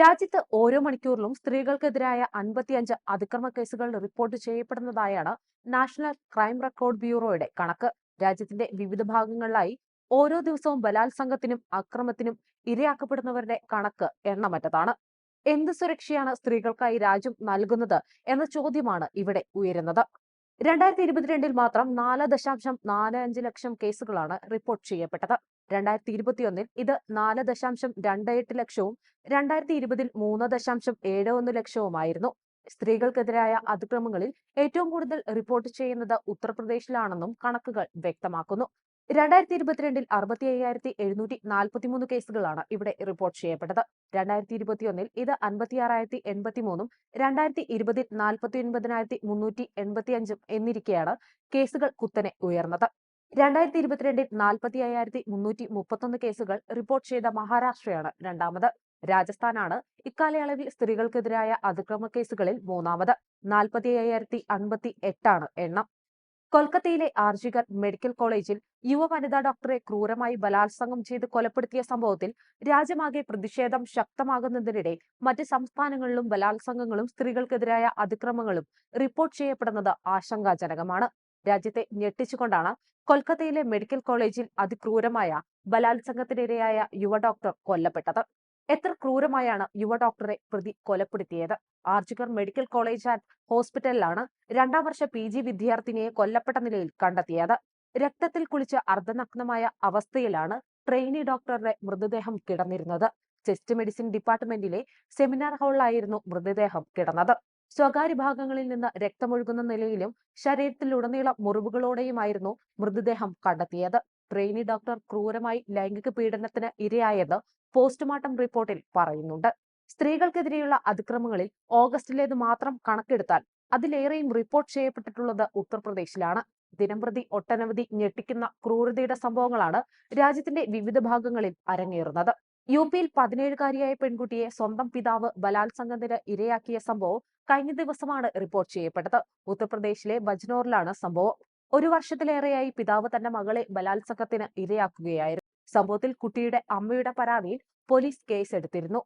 രാജ്യത്ത് ഓരോ മണിക്കൂറിലും സ്ത്രീകൾക്കെതിരായ അൻപത്തിയഞ്ച് അതിക്രമ കേസുകൾ റിപ്പോർട്ട് ചെയ്യപ്പെടുന്നതായാണ് നാഷണൽ ക്രൈം റെക്കോർഡ് ബ്യൂറോയുടെ കണക്ക്. രാജ്യത്തിന്റെ വിവിധ ഭാഗങ്ങളിലായി ഓരോ ദിവസവും ബലാത്സംഗത്തിനും അക്രമത്തിനും ഇരയാക്കപ്പെടുന്നവരുടെ കണക്ക് എണ്ണമറ്റതാണ്. എന്ത് സുരക്ഷയാണ് സ്ത്രീകൾക്കായി രാജ്യം നൽകുന്നത് എന്ന ചോദ്യമാണ് ഇവിടെ ഉയരുന്നത്. രണ്ടായിരത്തി ഇരുപത്തിരണ്ടിൽ മാത്രം നാല് ദശാംശം നാല് അഞ്ച് ലക്ഷം കേസുകളാണ് റിപ്പോർട്ട് ചെയ്യപ്പെട്ടത്. രണ്ടായിരത്തി ഇരുപത്തിയൊന്നിൽ ഇത് നാല് ദശാംശം രണ്ട് എട്ട് ലക്ഷവും രണ്ടായിരത്തി ഇരുപതിൽ മൂന്ന് ദശാംശം ഏഴ് ഒന്ന് ലക്ഷവുമായിരുന്നു. സ്ത്രീകൾക്കെതിരായ അതിക്രമങ്ങളിൽ ഏറ്റവും കൂടുതൽ റിപ്പോർട്ട് ചെയ്യുന്നത് ഉത്തർപ്രദേശിലാണെന്നും കണക്കുകൾ വ്യക്തമാക്കുന്നു. രണ്ടായിരത്തി ഇരുപത്തിരണ്ടിൽ അറുപത്തി അയ്യായിരത്തി എഴുന്നൂറ്റി നാൽപ്പത്തിമൂന്ന് കേസുകളാണ് ഇവിടെ റിപ്പോർട്ട് ചെയ്യപ്പെട്ടത്. രണ്ടായിരത്തി ഇരുപത്തിയൊന്നിൽ ഇത് അൻപത്തിയാറായിരത്തി എൺപത്തി മൂന്നും രണ്ടായിരത്തി ഇരുപതിൽ നാൽപ്പത്തി ഒൻപതിനായിരത്തി മുന്നൂറ്റി എൺപത്തി അഞ്ചും എന്നിരിക്കെയാണ് കേസുകൾ കുത്തനെ ഉയർന്നത്. രണ്ടായിരത്തി ഇരുപത്തിരണ്ടിൽ നാൽപ്പത്തി അയ്യായിരത്തി മുന്നൂറ്റി മുപ്പത്തൊന്ന് കേസുകൾ റിപ്പോർട്ട് ചെയ്ത മഹാരാഷ്ട്രയാണ് രണ്ടാമത്. രാജസ്ഥാനാണ് ഇക്കാലയളവിൽ സ്ത്രീകൾക്കെതിരായ അതിക്രമ കേസുകളിൽ മൂന്നാമത്. നാൽപ്പത്തി അയ്യായിരത്തി അൻപത്തി എട്ടാണ് എണ്ണം. കൊൽക്കത്തയിലെ ആർജികർ മെഡിക്കൽ കോളേജിൽ യുവ വനിതാ ഡോക്ടറെ ക്രൂരമായി ബലാത്സംഗം ചെയ്ത് കൊലപ്പെടുത്തിയ സംഭവത്തിൽ രാജ്യമാകെ പ്രതിഷേധം ശക്തമാകുന്നതിനിടെ മറ്റ് സംസ്ഥാനങ്ങളിലും ബലാത്സംഗങ്ങളും സ്ത്രീകൾക്കെതിരായ അതിക്രമങ്ങളും റിപ്പോർട്ട് ചെയ്യപ്പെടുന്നത് ആശങ്കാജനകമാണ്. രാജ്യത്തെ ഞെട്ടിച്ചുകൊണ്ടാണ് കൊൽക്കത്തയിലെ മെഡിക്കൽ കോളേജിൽ അതിക്രൂരമായ ബലാത്സംഗത്തിനിരയായ യുവ ഡോക്ടർ കൊല്ലപ്പെട്ടത്. എത്ര ക്രൂരമായാണ് യുവ ഡോക്ടറെ പ്രതി കൊലപ്പെടുത്തിയത്? ആർജിക്കർ മെഡിക്കൽ കോളേജ് ആൻഡ് ഹോസ്പിറ്റലിലാണ് രണ്ടാം വർഷ പി ജി വിദ്യാർത്ഥിനിയെ കൊല്ലപ്പെട്ട നിലയിൽ കണ്ടെത്തിയത്. രക്തത്തിൽ കുളിച്ച് അർദ്ധനഗ്നമായ അവസ്ഥയിലാണ് ട്രെയിനി ഡോക്ടറുടെ മൃതദേഹം കിടന്നിരുന്നത്. ചെസ്റ്റ് മെഡിസിൻ ഡിപ്പാർട്ട്മെന്റിലെ സെമിനാർ ഹാളിലായിരുന്നു മൃതദേഹം കിടന്നത്. സ്വകാര്യ ഭാഗങ്ങളിൽ നിന്ന് രക്തമൊഴുകുന്ന നിലയിലും ശരീരത്തിലുടനീളം മുറിവുകളോടെയുമായിരുന്നു മൃതദേഹം കണ്ടെത്തിയത്. ട്രെയിനി ഡോക്ടർ ക്രൂരമായി ലൈംഗിക പീഡനത്തിന് ഇരയായത് പോസ്റ്റ്മോർട്ടം റിപ്പോർട്ടിൽ പറയുന്നുണ്ട്. സ്ത്രീകൾക്കെതിരെയുള്ള അതിക്രമങ്ങളിൽ ഓഗസ്റ്റിലേത് മാത്രം കണക്കെടുത്താൽ അതിലേറെയും റിപ്പോർട്ട് ചെയ്യപ്പെട്ടിട്ടുള്ളത് ഉത്തർപ്രദേശിലാണ്. ദിനംപ്രതി ഒട്ടനവധി ഞെട്ടിക്കുന്ന ക്രൂരതയുടെ സംഭവങ്ങളാണ് രാജ്യത്തിന്റെ വിവിധ ഭാഗങ്ങളിൽ അരങ്ങേറുന്നത്. യു പിയിൽ പതിനേഴുകാരിയായ പെൺകുട്ടിയെ സ്വന്തം പിതാവ് ബലാത്സംഗത്തിന് ഇരയാക്കിയ സംഭവം കഴിഞ്ഞ ദിവസമാണ് റിപ്പോർട്ട് ചെയ്യപ്പെട്ടത്. ഉത്തർപ്രദേശിലെ ബജ്നോറിലാണ് സംഭവം. ഒരു വർഷത്തിലേറെയായി പിതാവ് തന്റെ മകളെ ബലാത്സംഗത്തിന് ഇരയാക്കുകയായിരുന്നു. സംഭവത്തിൽ കുട്ടിയുടെ അമ്മയുടെ പരാതിയിൽ പോലീസ് കേസെടുത്തിരുന്നു.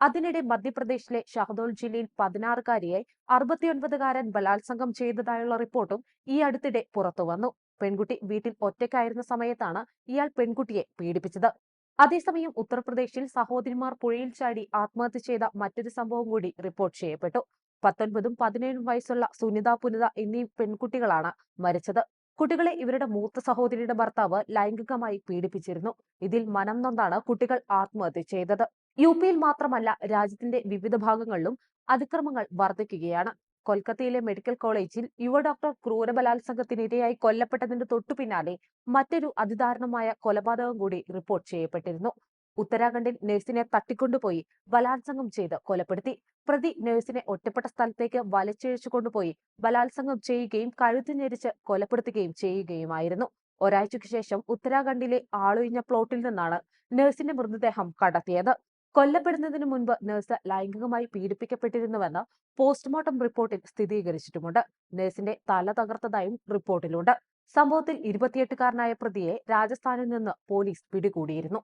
അതിനിടെ മധ്യപ്രദേശിലെ ഷഹദോൾ ജില്ലയിൽ പതിനാറുകാരിയെ അറുപത്തിയൊൻപതുകാരൻ ബലാത്സംഗം ചെയ്തതായുള്ള റിപ്പോർട്ടും ഈ അടുത്തിടെ പുറത്തുവന്നു. പെൺകുട്ടി വീട്ടിൽ ഒറ്റയ്ക്കായിരുന്ന സമയത്താണ് ഇയാൾ പെൺകുട്ടിയെ പീഡിപ്പിച്ചത്. അതേസമയം ഉത്തർപ്രദേശിൽ സഹോദരിമാർ പുഴയിൽ ചാടി ആത്മഹത്യ ചെയ്ത മറ്റൊരു സംഭവം കൂടി റിപ്പോർട്ട് ചെയ്യപ്പെട്ടു. പത്തൊൻപതും പതിനേഴും വയസ്സുള്ള സുനിത പുനിത എന്നീ പെൺകുട്ടികളാണ് മരിച്ചത്. കുട്ടികളെ ഇവരുടെ മൂത്ത സഹോദരിയുടെ ഭർത്താവ് ലൈംഗികമായി പീഡിപ്പിച്ചിരുന്നു. ഇതിൽ മനം നൊന്നാണ് കുട്ടികൾ ആത്മഹത്യ ചെയ്തത്. യു പിയിൽ മാത്രമല്ല രാജ്യത്തിന്റെ വിവിധ ഭാഗങ്ങളിലും അതിക്രമങ്ങൾ വർദ്ധിക്കുകയാണ്. കൊൽക്കത്തയിലെ മെഡിക്കൽ കോളേജിൽ യുവ ഡോക്ടർ ക്രൂര ബലാത്സംഗത്തിനിരയായി കൊല്ലപ്പെട്ടതിന്റെ തൊട്ടു പിന്നാലെ മറ്റൊരു അതിദാരുണമായ കൊലപാതകം കൂടി റിപ്പോർട്ട് ചെയ്യപ്പെട്ടിരുന്നു. ഉത്തരാഖണ്ഡിൽ നഴ്സിനെ തട്ടിക്കൊണ്ടുപോയി ബലാത്സംഗം ചെയ്ത് കൊലപ്പെടുത്തി. പ്രതി നഴ്സിനെ ഒറ്റപ്പെട്ട സ്ഥലത്തേക്ക് വലിച്ചിഴച്ചു കൊണ്ടുപോയി ബലാത്സംഗം ചെയ്യുകയും കഴുത്തു ഞെരിച്ച് കൊലപ്പെടുത്തുകയും ചെയ്യുകയുമായിരുന്നു. ഒരാഴ്ചയ്ക്ക് ശേഷം ഉത്തരാഖണ്ഡിലെ ആളൊഴിഞ്ഞ പ്ലോട്ടിൽ നിന്നാണ് നഴ്സിന്റെ മൃതദേഹം കണ്ടെത്തിയത്. കൊല്ലപ്പെടുന്നതിന് മുൻപ് നഴ്സ് ലൈംഗികമായി പീഡിപ്പിക്കപ്പെട്ടിരുന്നുവെന്ന് പോസ്റ്റ്മോർട്ടം റിപ്പോർട്ടിൽ സ്ഥിരീകരിച്ചിട്ടുമുണ്ട് നഴ്സിന്റെ തല തകർത്തതായും റിപ്പോർട്ടിലുണ്ട്. സംഭവത്തിൽ ഇരുപത്തിയെട്ടുകാരനായ പ്രതിയെ രാജസ്ഥാനിൽ നിന്ന് പോലീസ് പിടികൂടിയിരുന്നു.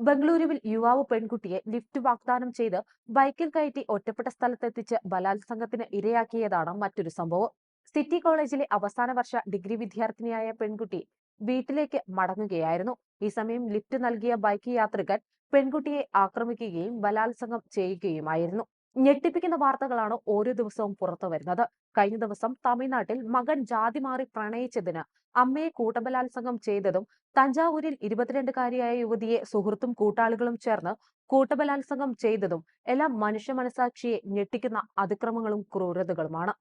ബംഗളൂരുവിൽ യുവാവ് പെൺകുട്ടിയെ ലിഫ്റ്റ് വാഗ്ദാനം ചെയ്ത് ബൈക്കിൽ കയറ്റി ഒറ്റപ്പെട്ട സ്ഥലത്തെത്തിച്ച് ബലാത്സംഗത്തിന് ഇരയാക്കിയതാണ് മറ്റൊരു സംഭവം. സിറ്റി കോളേജിലെ അവസാന വർഷ ഡിഗ്രി വിദ്യാർത്ഥിനിയായ പെൺകുട്ടി വീട്ടിലേക്ക് മടങ്ങുകയായിരുന്നു. ഈ സമയം ലിഫ്റ്റ് നൽകിയ ബൈക്ക് യാത്രികൻ പെൺകുട്ടിയെ ആക്രമിക്കുകയും ബലാത്സംഗം ചെയ്യുകയുമായിരുന്നു. ഞെട്ടിപ്പിക്കുന്ന വാർത്തകളാണ് ഓരോ ദിവസവും പുറത്തു വരുന്നത്. കഴിഞ്ഞ ദിവസം തമിഴ്നാട്ടിൽ മകൻ ജാതി മാറി പ്രണയിച്ചതിന് അമ്മയെ കൂട്ടബലാത്സംഗം ചെയ്തതും തഞ്ചാവൂരിൽ ഇരുപത്തിരണ്ടുകാരിയായ യുവതിയെ സുഹൃത്തും കൂട്ടാളികളും ചേർന്ന് കൂട്ടബലാത്സംഗം ചെയ്തതും എല്ലാം മനുഷ്യ മനസാക്ഷിയെ ഞെട്ടിക്കുന്ന അതിക്രമങ്ങളും ക്രൂരതകളുമാണ്.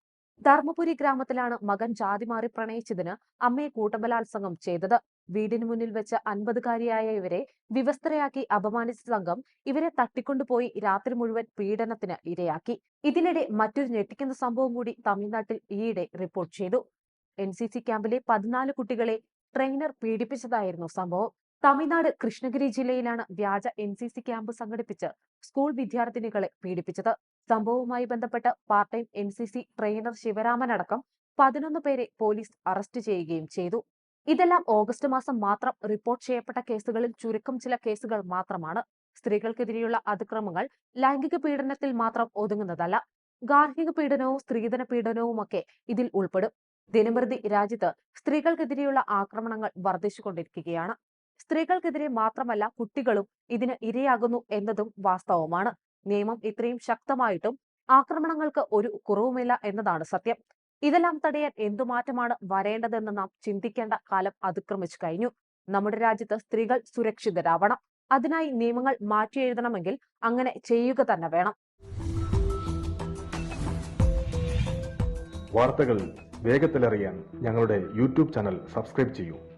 ധർമ്മപുരി ഗ്രാമത്തിലാണ് മകൻ ജാതി മാറി പ്രണയിച്ചതിന് അമ്മയെ കൂട്ടബലാത്സംഗം ചെയ്തത്. വീടിന് മുന്നിൽ വെച്ച് അൻപതുകാരിയായ ഇവരെ വിവസ്ത്രയാക്കി അപമാനിച്ച സംഘം ഇവരെ തട്ടിക്കൊണ്ടുപോയി രാത്രി മുഴുവൻ പീഡനത്തിന് ഇരയാക്കി. ഇതിനിടെ മറ്റൊരു ഞെട്ടിക്കുന്ന സംഭവം കൂടി തമിഴ്നാട്ടിൽ ഈയിടെ റിപ്പോർട്ട് ചെയ്തു. എൻ സി സി ക്യാമ്പിലെ പതിനാല് കുട്ടികളെ ട്രെയിനർ പീഡിപ്പിച്ചതായിരുന്നു സംഭവം. തമിഴ്നാട് കൃഷ്ണഗിരി ജില്ലയിലാണ് വ്യാജ എൻ സി സി ക്യാമ്പ് സംഘടിപ്പിച്ച് സ്കൂൾ വിദ്യാർത്ഥിനികളെ പീഡിപ്പിച്ചത്. സംഭവവുമായി ബന്ധപ്പെട്ട് part time N C C trainer Sivaraman അടക്കം പതിനൊന്ന് പേരെ പോലീസ് അറസ്റ്റ് ചെയ്യുകയും ചെയ്തു. ഇതെല്ലാം ഓഗസ്റ്റ് മാസം മാത്രം റിപ്പോർട്ട് ചെയ്യപ്പെട്ട കേസുകളിൽ ചുരുക്കം ചില കേസുകൾ മാത്രമാണ്. സ്ത്രീകൾക്കെതിരെയുള്ള അതിക്രമങ്ങൾ ലൈംഗിക പീഡനത്തിൽ മാത്രം ഒതുങ്ങുന്നതല്ല. ഗാർഹിക പീഡനവും സ്ത്രീധന പീഡനവുമൊക്കെ ഇതിൽ ഉൾപ്പെടും. ദിനംപ്രതി രാജ്യത്ത് സ്ത്രീകൾക്കെതിരെയുള്ള ആക്രമണങ്ങൾ വർദ്ധിച്ചുകൊണ്ടിരിക്കുകയാണ്. സ്ത്രീകൾക്കെതിരെ മാത്രമല്ല കുട്ടികളും ഇതിന് ഇരയാകുന്നു എന്നതും വാസ്തവമാണ്. നിയമം ഇത്രയും ശക്തമായിട്ടും ആക്രമണങ്ങൾക്ക് ഒരു കുറവുമില്ല എന്നതാണ് സത്യം. ഇതെല്ലാം തടയാൻ എന്തു മാറ്റമാണ് വരേണ്ടതെന്ന് നാം ചിന്തിക്കേണ്ട കാലം അതിക്രമിച്ചു കഴിഞ്ഞു. നമ്മുടെ രാജ്യത്ത് സ്ത്രീകൾ സുരക്ഷിതരാവണം. അതിനായി നിയമങ്ങൾ മാറ്റി എഴുതണമെങ്കിൽ അങ്ങനെ ചെയ്യുക തന്നെ വേണം. വാർത്തകൾ വേഗത്തിലറിയാൻ ഞങ്ങളുടെ യൂട്യൂബ് ചാനൽ സബ്സ്ക്രൈബ് ചെയ്യൂ.